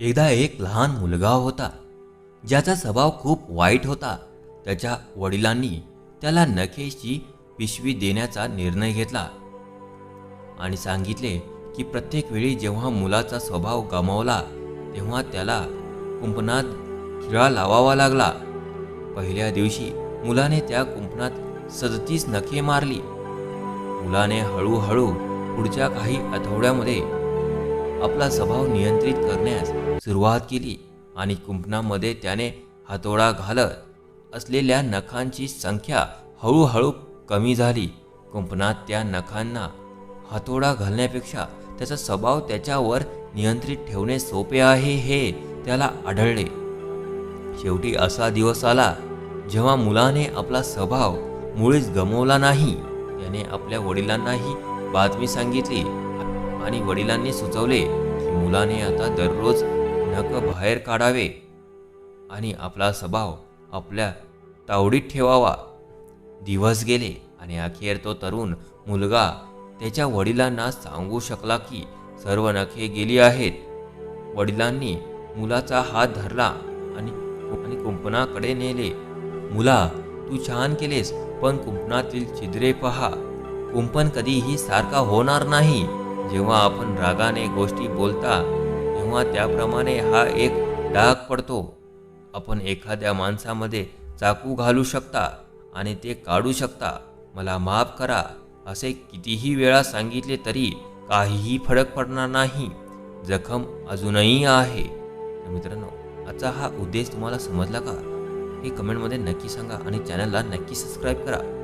एकदा एक लहान मुलगा होता. ज्याचा स्वभाव खूप वाईट होता. त्याच्या वडिलांनी त्याला नखेची पिशवी देण्याचा निर्णय घेतला आणि सांगितले की प्रत्येक वेळी जेव्हा मुलाचा स्वभाव गमावला तेव्हा त्याला कुंपणात खिळा लावावा लागला. पहिल्या दिवशी मुलाने त्या कुंपणात सदतीस नखे मारली. मुलाने हळूहळू पुढच्या काही आठवड्यामध्ये आपला स्वभाव नियंत्रित करण्यास सुरुवात केली आणि कुंपणामध्ये त्याने हातोडा घालत असलेल्या नखांची संख्या हळूहळू कमी झाली. कुंपणात त्या नखांना हातोडा घालण्यापेक्षा त्याचा स्वभाव त्याच्यावर नियंत्रित ठेवणे सोपे आहे हे त्याला आढळले. शेवटी असा दिवस आला जेव्हा मुलाने आपला स्वभाव मुळीच गमवला नाही. त्याने आपल्या वडिलांनाही बातमी सांगितली आणि वडिलांनी सुचवले की मुलाने आता दररोज नख बाहेर काढावे आणि आपला स्वभाव आपल्या तावडीत ठेवावा. दिवस गेले आणि अखेर तो तरुण मुलगा त्याच्या वडिलांना सांगू शकला की सर्व नखे गेली आहेत. वडिलांनी मुलाचा हात धरला आणि आणि कुंपणाकडे नेले. मुला तू छान केलेस पण कुंपणातील छिद्रे पहा. कुंपण कधीही सारखा होणार नाही. जेव्हा आपण रागाने गोष्टी बोलता तेव्हा त्याप्रमाणे हा एक डाग पडतो. आपण एखाद्या माणसामध्ये चाकू घालू शकता आणि ते काढू शकता. मला माफ करा असे कितीही वेळा सांगितले तरी काहीही फरक पडणार नाही. जखम अजूनही आहे. तर मित्रांनो आजचा हा उद्देश तुम्हाला समजला का? हे कमेंटमध्ये नक्की सांगा आणि चॅनलला नक्की सबस्क्राईब करा.